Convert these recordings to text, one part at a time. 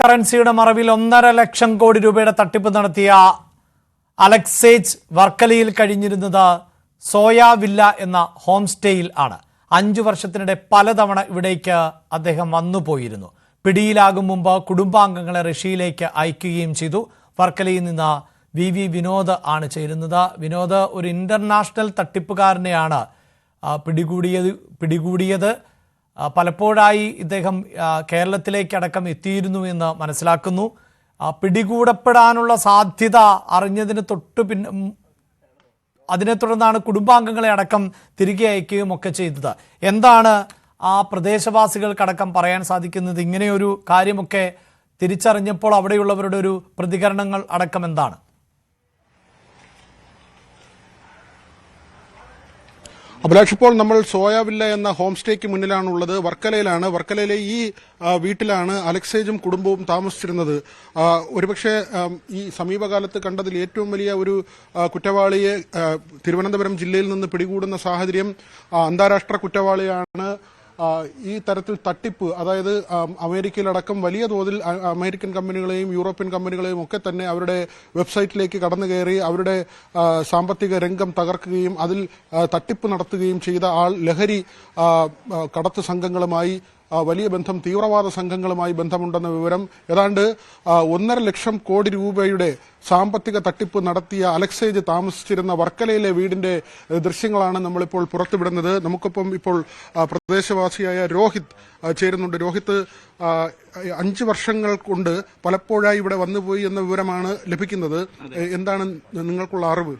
കറൻസിയുടെ മറവിൽ ഒന്നര ലക്ഷം കോടി രൂപയുടെ തട്ടിപ്പ് നടത്തിയ അലക്സേജ് വർക്കലയിൽ കഴിഞ്ഞിരുന്നത് സോയാ വില്ല എന്ന ഹോം സ്റ്റേയിൽ ആണ്. അഞ്ചു വർഷത്തിനിടെ പലതവണ ഇവിടേക്ക് അദ്ദേഹം വന്നു പോയിരുന്നു പിടിയിലാകും മുമ്പ് കുടുംബാംഗങ്ങളെ റഷ്യയിലേക്ക് അയക്കുകയും ചെയ്തു. വർക്കലയിൽ നിന്ന് വി വി വിനോദ് ആണ് ചേരുന്നത്. വിനോദ് ഒരു ഇന്റർനാഷണൽ തട്ടിപ്പുകാരനെയാണ് പിടികൂടിയത് പിടികൂടിയത്. പലപ്പോഴായി ഇദ്ദേഹം കേരളത്തിലേക്ക് അടക്കം എത്തിയിരുന്നു എന്ന് മനസ്സിലാക്കുന്നു. പിടികൂടപ്പെടാനുള്ള സാധ്യത അറിഞ്ഞതിന് തൊട്ട് പിന്നെ അതിനെ തുടർന്നാണ് കുടുംബാംഗങ്ങളെ അടക്കം തിരികെ അയക്കുകയും ഒക്കെ ചെയ്തത്. എന്താണ് ആ പ്രദേശവാസികൾക്കടക്കം പറയാൻ സാധിക്കുന്നത്? ഇങ്ങനെയൊരു കാര്യമൊക്കെ തിരിച്ചറിഞ്ഞപ്പോൾ അവിടെയുള്ളവരുടെ ഒരു പ്രതികരണങ്ങൾ അടക്കം എന്താണ്? അഭിലാഷ് ഇപ്പോൾ നമ്മൾ സോയാവില്ല എന്ന ഹോം സ്റ്റേക്ക് മുന്നിലാണുള്ളത്. വർക്കലയിലാണ്. വർക്കലയിലെ ഈ വീട്ടിലാണ് അലക്സേജും കുടുംബവും താമസിച്ചിരുന്നത്. ഒരുപക്ഷെ ഈ സമീപകാലത്ത് കണ്ടതിൽ ഏറ്റവും വലിയ ഒരു കുറ്റവാളിയെ തിരുവനന്തപുരം ജില്ലയിൽ നിന്ന് പിടികൂടുന്ന സാഹചര്യം അന്താരാഷ്ട്ര കുറ്റവാളിയാണ് ഈ തരത്തിൽ തട്ടിപ്പ് അതായത് അമേരിക്കയിലടക്കം വലിയ തോതിൽ അമേരിക്കൻ കമ്പനികളെയും യൂറോപ്യൻ കമ്പനികളെയും ഒക്കെ തന്നെ അവരുടെ വെബ്സൈറ്റിലേക്ക് കടന്നു കയറി അവരുടെ സാമ്പത്തിക രംഗം തകർക്കുകയും അതിൽ തട്ടിപ്പ് നടത്തുകയും ചെയ്ത ആൾ ലഹരി കടത്ത് സംഘങ്ങളുമായി വലിയ ബന്ധം തീവ്രവാദ സംഘങ്ങളുമായി ബന്ധമുണ്ടെന്ന വിവരം. ഏതാണ്ട് ഒന്നര ലക്ഷം കോടി രൂപയുടെ സാമ്പത്തിക തട്ടിപ്പ് നടത്തിയ അലക്സേജ് താമസിച്ചിരുന്ന വർക്കലയിലെ വീടിന്റെ ദൃശ്യങ്ങളാണ് നമ്മളിപ്പോൾ പുറത്തുവിടുന്നത്. നമുക്കൊപ്പം ഇപ്പോൾ പ്രദേശവാസിയായ രോഹിത് ചേരുന്നുണ്ട്. രോഹിത് അഞ്ച് വർഷങ്ങൾ കൊണ്ട് പലപ്പോഴായി ഇവിടെ വന്നുപോയി എന്ന വിവരമാണ് ലഭിക്കുന്നത്. എന്താണ് നിങ്ങൾക്കുള്ള അറിവ്?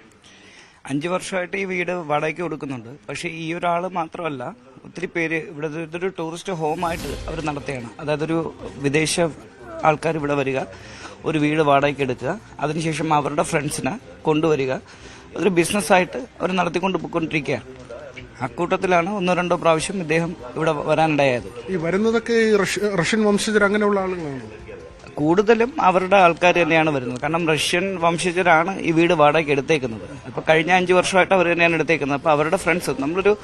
അഞ്ച് വർഷമായിട്ട് ഈ വീട് വാടകയ്ക്ക് കൊടുക്കുന്നുണ്ട്. പക്ഷേ ഈ ഒരാൾ മാത്രമല്ല ഒത്തിരി പേര് ഇവിടെ ഇത് ഇതൊരു ടൂറിസ്റ്റ് ഹോമായിട്ട് അവർ നടത്തുകയാണ്. അതായത് ഒരു വിദേശ ആൾക്കാർ ഇവിടെ വരിക ഒരു വീട് വാടകയ്ക്ക് എടുക്കുക അതിനുശേഷം അവരുടെ ഫ്രണ്ട്സിനെ കൊണ്ടുവരിക ഒരു ബിസിനസ്സായിട്ട് അവർ നടത്തിക്കൊണ്ട് പോയിക്കൊണ്ടിരിക്കുകയാണ്. അക്കൂട്ടത്തിലാണ് ഒന്നോ രണ്ടോ പ്രാവശ്യം ഇദ്ദേഹം ഇവിടെ വരാനിടയായത് ഈ വരുന്നതൊക്കെ റഷ്യൻ വംശജർ അങ്ങനെയുള്ള ആളുകളാണ്? കൂടുതലും അവരുടെ ആൾക്കാർ തന്നെയാണ് വരുന്നത്. കാരണം റഷ്യൻ വംശജരാണ് ഈ വീട് വാടകയ്ക്ക് എടുത്തേക്കുന്നത്. അപ്പൊ കഴിഞ്ഞ അഞ്ചു വർഷമായിട്ട് അവർ തന്നെയാണ് എടുത്തേക്കുന്നത്. അപ്പൊ അവരുടെ ഫ്രണ്ട്സ് നമ്മളൊരു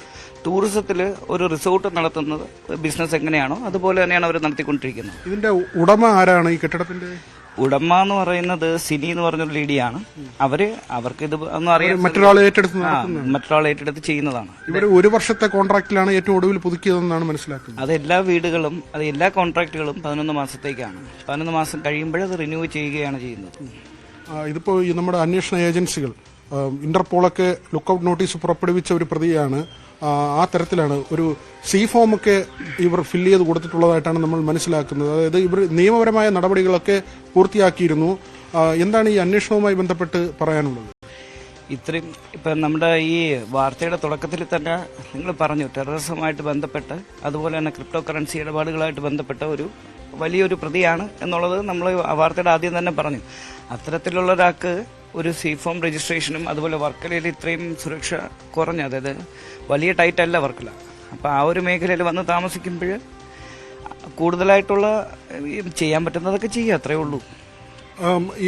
ടൂറിസത്തിൽ ഒരു റിസോർട്ട് നടത്തുന്നത് ബിസിനസ് എങ്ങനെയാണോ അതുപോലെ തന്നെയാണ് അവർ നടത്തിക്കൊണ്ടിരിക്കുന്നത്. ഇതിന്റെ ഉടമ ആരാണ് ഈ കെട്ടിടത്തിന്റെ? ഉടമ എന്ന് പറയുന്നത് സിനി എന്ന് പറഞ്ഞൊരു ലീഡിയാണ്. അവർ അവർക്ക് ഇത് ഒന്നും അറിയാം മറ്റൊരാൾ ഏറ്റെടുത്ത് മറ്റൊരാൾ ഏറ്റെടുത്ത് ചെയ്യുന്നതാണ്. ഇവർ ഒരു വർഷത്തെ കോൺട്രാക്റ്റിലാണ് ഏറ്റവും ഒടുവിൽ പുതുക്കിയതെന്നാണ് മനസ്സിലാക്കുന്നത്. അത് എല്ലാ വീടുകളും അത് എല്ലാ കോൺട്രാക്റ്റുകളും പതിനൊന്ന് മാസത്തേക്കാണ്. പതിനൊന്ന് മാസം കഴിയുമ്പോഴേ അത് റിന്യൂ ചെയ്യുകയാണ് ചെയ്യുന്നത്. ഇതിപ്പോ നമ്മുടെ അന്വേഷണ ഏജൻസികൾ ഇന്റർപോളൊക്കെ ലുക്കൌട്ട് നോട്ടീസ് പുറപ്പെടുവിച്ച ഒരു പ്രതിയാണ് ആ, തരത്തിലാണ് ഒരു സി ഫോമൊക്കെ ഇവർ ഫില്ല് ചെയ്ത് കൊടുത്തിട്ടുള്ളതായിട്ടാണ് നമ്മൾ മനസ്സിലാക്കുന്നത്. അതായത് ഇവർ നിയമപരമായ നടപടികളൊക്കെ പൂർത്തിയാക്കിയിരുന്നു. എന്താണ് ഈ അന്വേഷണവുമായി ബന്ധപ്പെട്ട് പറയാനുള്ളത്? ഇത്രയും ഇപ്പം നമ്മുടെ ഈ വാർത്തയുടെ തുടക്കത്തിൽ തന്നെ നിങ്ങൾ പറഞ്ഞു ടെററിസവുമായിട്ട് ബന്ധപ്പെട്ട് അതുപോലെ തന്നെ ക്രിപ്റ്റോ കറൻസി ഇടപാടുകളായിട്ട് ബന്ധപ്പെട്ട ഒരു വലിയൊരു പ്രതിയാണ് എന്നുള്ളത് നമ്മൾ വാർത്തയുടെ ആദ്യം തന്നെ പറഞ്ഞു. അത്തരത്തിലുള്ള ഒരാൾക്ക് ഒരു സി ഫോം രജിസ്ട്രേഷനും അതുപോലെ വർക്കലയിൽ ഇത്രയും സുരക്ഷ കുറഞ്ഞ അതായത് വലിയ ടൈറ്റ് അല്ല വർക്കല. അപ്പോൾ ആ ഒരു മേഖലയിൽ വന്ന് താമസിക്കുമ്പോൾ കൂടുതലായിട്ടുള്ള ചെയ്യാൻ പറ്റുന്നതൊക്കെ ചെയ്യുക അത്രേ ഉള്ളൂ.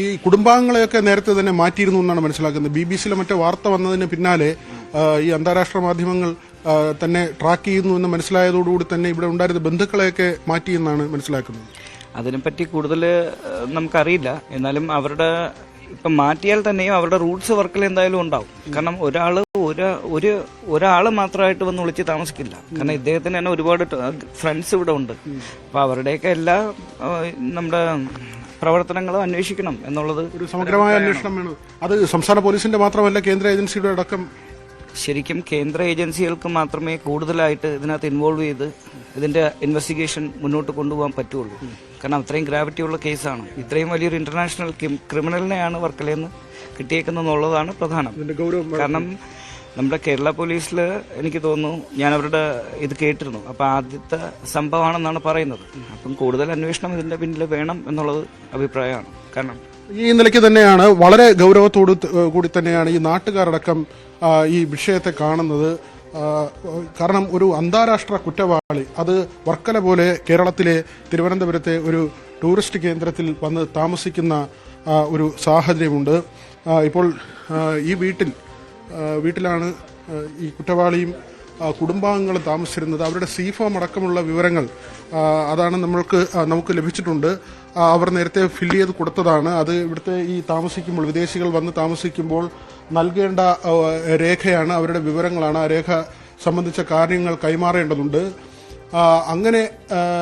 ഈ കുടുംബാംഗങ്ങളെയൊക്കെ നേരത്തെ തന്നെ മാറ്റിയിരുന്നു എന്നാണ് മനസ്സിലാക്കുന്നത്. ബി ബി സിയിലെ മറ്റേ വാർത്ത വന്നതിന് പിന്നാലെ ഈ അന്താരാഷ്ട്ര മാധ്യമങ്ങൾ തന്നെ ട്രാക്ക് ചെയ്യുന്നു എന്ന് മനസ്സിലായതോടുകൂടി തന്നെ ഇവിടെ ഉണ്ടായിരുന്ന ബന്ധുക്കളെയൊക്കെ മാറ്റിയെന്നാണ് മനസ്സിലാക്കുന്നത്. അതിനെപ്പറ്റി കൂടുതൽ നമുക്കറിയില്ല. എന്നാലും അവരുടെ ഇപ്പം മാറ്റിയാൽ തന്നെയും അവരുടെ റൂട്ട്സ് വർക്കിൽ എന്തായാലും ഉണ്ടാവും. കാരണം ഒരാൾ ഒരു ഒരു ഒരാൾ മാത്രമായിട്ട് വന്ന് വിളിച്ച് താമസിക്കില്ല. കാരണം ഇദ്ദേഹത്തിന് തന്നെ ഒരുപാട് ഫ്രണ്ട്സ് ഇവിടെ ഉണ്ട്. അപ്പൊ അവരുടെയൊക്കെ എല്ലാ നമ്മുടെ പ്രവർത്തനങ്ങളും അന്വേഷിക്കണം എന്നുള്ളത് ഒരു സമഗ്രമായ അന്വേഷണം വേണം. അത് സംസ്ഥാന പോലീസിന്റെ മാത്രമല്ല കേന്ദ്ര ഏജൻസിയുടെ അടക്കം ശരിക്കും കേന്ദ്ര ഏജൻസികൾക്ക് മാത്രമേ കൂടുതലായിട്ട് ഇതിനകത്ത് ഇൻവോൾവ് ചെയ്ത് ഇതിന്റെ ഇൻവെസ്റ്റിഗേഷൻ മുന്നോട്ട് കൊണ്ടുപോകാൻ പറ്റുള്ളൂ. കാരണം അത്രയും ഗ്രാവിറ്റി ഉള്ള കേസാണ്. ഇത്രയും വലിയൊരു ഇന്റർനാഷണൽ ക്രിമിനലിനെയാണ് വർക്കലയെന്ന് കിട്ടിയേക്കുന്നതെന്നുള്ളതാണ് പ്രധാനം. കാരണം നമ്മുടെ കേരള പോലീസിൽ എനിക്ക് തോന്നുന്നു ഞാൻ അവരുടെ ഇത് കേട്ടിരുന്നു. അപ്പോൾ ആദ്യത്തെ സംഭവമാണെന്നാണ് പറയുന്നത്. അപ്പം കൂടുതൽ അന്വേഷണം ഇതിന്റെ പിന്നിൽ വേണം എന്നുള്ളത് അഭിപ്രായമാണ്. കാരണം ഈ നിലയ്ക്ക് തന്നെയാണ് വളരെ ഗൗരവത്തോട് കൂടി തന്നെയാണ് ഈ നാട്ടുകാരടക്കം ഈ വിഷയത്തെ കാണുന്നത്. കാരണം ഒരു അന്താരാഷ്ട്ര കുറ്റവാളി അത് വർക്കല പോലെ കേരളത്തിലെ തിരുവനന്തപുരത്തെ ഒരു ടൂറിസ്റ്റ് കേന്ദ്രത്തിൽ വന്ന് താമസിക്കുന്ന ഒരു സാഹചര്യമുണ്ട്. ഇപ്പോൾ ഈ വീട്ടിൽ വീട്ടിലാണ് ഈ കുറ്റവാളിയും കുടുംബാംഗങ്ങൾ താമസിച്ചിരുന്നത്. അവരുടെ സീഫോം അടക്കമുള്ള വിവരങ്ങൾ അതാണ് നമ്മൾക്ക് നമുക്ക് ലഭിച്ചിട്ടുണ്ട്. അവർ നേരത്തെ ഫില്ല് ചെയ്ത് കൊടുത്തതാണ്. അത് ഇവിടുത്തെ ഈ താമസിക്കുമ്പോൾ വിദേശികൾ വന്ന് താമസിക്കുമ്പോൾ നൽകേണ്ട രേഖയാണ് അവരുടെ വിവരങ്ങളാണ്. ആ രേഖ സംബന്ധിച്ച കാര്യങ്ങൾ കൈമാറേണ്ടതുണ്ട്. അങ്ങനെ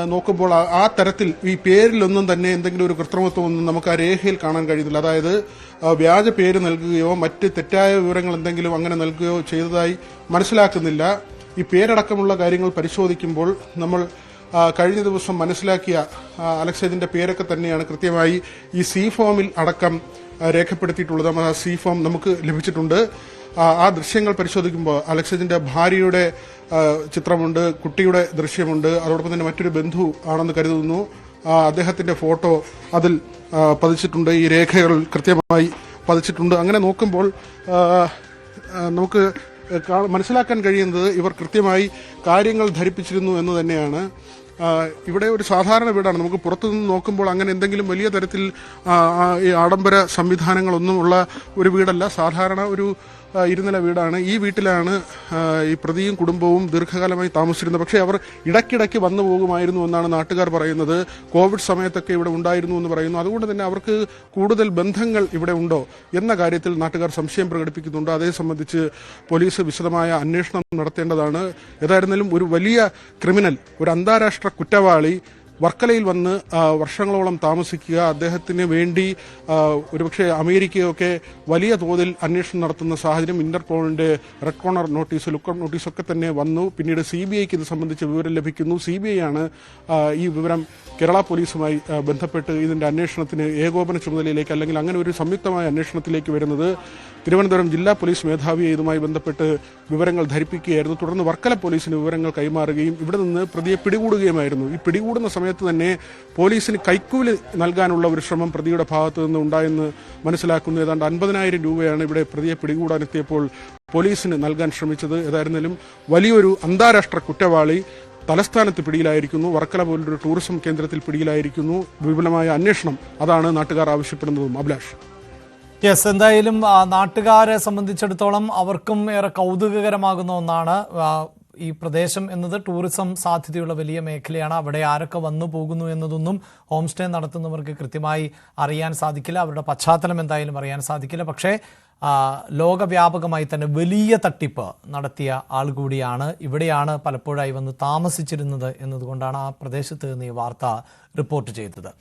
നോക്കുമ്പോൾ ആ- തരത്തിൽ ഈ പേരിലൊന്നും തന്നെ എന്തെങ്കിലും ഒരു കൃത്രിമത്വമൊന്നും നമുക്ക് ആ രേഖയിൽ കാണാൻ കഴിയുന്നില്ല. അതായത് വ്യാജ പേര് നൽകുകയോ മറ്റ് തെറ്റായ വിവരങ്ങൾ എന്തെങ്കിലും അങ്ങനെ നൽകുകയോ ചെയ്തതായി മനസ്സിലാക്കുന്നില്ല. ഈ പേരടക്കമുള്ള കാര്യങ്ങൾ പരിശോധിക്കുമ്പോൾ നമ്മൾ കഴിഞ്ഞ ദിവസം മനസ്സിലാക്കിയ അലക്സേജിന്റെ പേരൊക്കെ തന്നെയാണ് കൃത്യമായി ഈ സി ഫോമിൽ അടക്കം രേഖപ്പെടുത്തിയിട്ടുള്ളത്. ആ സി ഫോം നമുക്ക് ലഭിച്ചിട്ടുണ്ട്. ആ, ദൃശ്യങ്ങൾ പരിശോധിക്കുമ്പോൾ അലക്സേജിന്റെ ഭാര്യയുടെ ചിത്രമുണ്ട് കുട്ടിയുടെ ദൃശ്യമുണ്ട്. അതോടൊപ്പം തന്നെ മറ്റൊരു ബന്ധു ആണെന്ന് കരുതുന്നു. അദ്ദേഹത്തിന്റെ ഫോട്ടോ അതിൽ പതിച്ചിട്ടുണ്ട്. ഈ രേഖകൾ കൃത്യമായി പതിച്ചിട്ടുണ്ട്. അങ്ങനെ നോക്കുമ്പോൾ നമുക്ക് മനസ്സിലാക്കാൻ കഴിയുന്നത് ഇവർ കൃത്യമായി കാര്യങ്ങൾ ധരിപ്പിച്ചിരുന്നു എന്ന് തന്നെയാണ്. ഇവിടെ ഒരു സാധാരണ വീടാണ്. നമുക്ക് പുറത്തുനിന്ന് നോക്കുമ്പോൾ അങ്ങനെ എന്തെങ്കിലും വലിയ തരത്തിൽ ആഡംബര സംവിധാനങ്ങളൊന്നും ഉള്ള ഒരു വീടല്ല. സാധാരണ ഒരു ഇരുനില വീടാണ്. ഈ വീട്ടിലാണ് ഈ പ്രതിയും കുടുംബവും ദീർഘകാലമായി താമസിച്ചിരുന്നത്. പക്ഷേ അവർ ഇടയ്ക്കിടയ്ക്ക് വന്നു പോകുമായിരുന്നു എന്നാണ് നാട്ടുകാർ പറയുന്നത്. കോവിഡ് സമയത്തൊക്കെ ഇവിടെ ഉണ്ടായിരുന്നു എന്ന് പറയുന്നു. അതുകൊണ്ട് തന്നെ അവർക്ക് കൂടുതൽ ബന്ധങ്ങൾ ഇവിടെ ഉണ്ടോ എന്ന കാര്യത്തിൽ നാട്ടുകാർ സംശയം പ്രകടിപ്പിക്കുന്നുണ്ട്. അതേ സംബന്ധിച്ച് പോലീസ് വിശദമായ അന്വേഷണം നടത്തേണ്ടതാണ്. ഏതായിരുന്നാലും ഒരു വലിയ ക്രിമിനൽ ഒരു അന്താരാഷ്ട്ര കുറ്റവാളി വർക്കലയിൽ വന്ന് വർഷങ്ങളോളം താമസിക്കുക അദ്ദേഹത്തിന് വേണ്ടി ഒരുപക്ഷെ അമേരിക്കയൊക്കെ വലിയ തോതിൽ അന്വേഷണം നടത്തുന്ന സാഹചര്യം ഇന്റർപോളിന്റെ റെഡ് കോർണർ നോട്ടീസ് ലുക്കൌട്ട് നോട്ടീസൊക്കെ തന്നെ വന്നു. പിന്നീട് സി ബി ഐക്ക് ഇത് സംബന്ധിച്ച് വിവരം ലഭിക്കുന്നു. സി ബി ഐ ആണ് ഈ വിവരം കേരള പോലീസുമായി ബന്ധപ്പെട്ട് ഇതിന്റെ അന്വേഷണത്തിന് ഏകോപന ചുമതലയിലേക്ക് അല്ലെങ്കിൽ അങ്ങനെ ഒരു സംയുക്തമായ അന്വേഷണത്തിലേക്ക് വരുന്നത്. തിരുവനന്തപുരം ജില്ലാ പോലീസ് മേധാവിയെ ഇതുമായി ബന്ധപ്പെട്ട് വിവരങ്ങൾ ധരിപ്പിക്കുകയായിരുന്നു. തുടർന്ന് വർക്കല പോലീസിന് വിവരങ്ങൾ കൈമാറുകയും ഇവിടെ നിന്ന് പ്രതിയെ പിടികൂടുകയുമായിരുന്നു. ഈ പിടികൂടുന്ന സമയത്ത് തന്നെ പോലീസിന് കൈക്കൂലി നൽകാനുള്ള ഒരു ശ്രമം പ്രതിയുടെ ഭാഗത്ത് നിന്ന് ഉണ്ടായെന്ന് മനസ്സിലാക്കുന്നു. ഏതാണ്ട് അൻപതിനായിരം രൂപയാണ് ഇവിടെ പ്രതിയെ പിടികൂടാനെത്തിയപ്പോൾ പോലീസിന് നൽകാൻ ശ്രമിച്ചത്. ഏതായിരുന്നാലും വലിയൊരു അന്താരാഷ്ട്ര കുറ്റവാളി തലസ്ഥാനത്ത് പിടിയിലായിരിക്കുന്നു. വർക്കല പോലൊരു ടൂറിസം കേന്ദ്രത്തിൽ പിടിയിലായിരിക്കുന്നു. വിപുലമായ അന്വേഷണം അതാണ് നാട്ടുകാർ ആവശ്യപ്പെടുന്നതും. അഭിലാഷ്. യെസ് എന്തായാലും നാട്ടുകാരെ സംബന്ധിച്ചിടത്തോളം അവർക്കും ഏറെ കൗതുകകരമാകുന്ന ഒന്നാണ് ഈ പ്രദേശം എന്നത് ടൂറിസം സാധ്യതയുള്ള വലിയ മേഖലയാണ്. അവിടെ ആരൊക്കെ വന്നു പോകുന്നു എന്നതൊന്നും ഹോം സ്റ്റേ നടത്തുന്നവർക്ക് കൃത്യമായി അറിയാൻ സാധിക്കില്ല. അവരുടെ പശ്ചാത്തലം എന്തായാലും അറിയാൻ സാധിക്കില്ല. പക്ഷേ ലോകവ്യാപകമായി തന്നെ വലിയ തട്ടിപ്പ് നടത്തിയ ആൾ കൂടിയാണ് ഇവിടെയാണ് പലപ്പോഴായി വന്ന് താമസിച്ചിരുന്നത് എന്നതുകൊണ്ടാണ് ആ പ്രദേശത്ത് നിന്ന് ഈ വാർത്ത റിപ്പോർട്ട് ചെയ്തത്.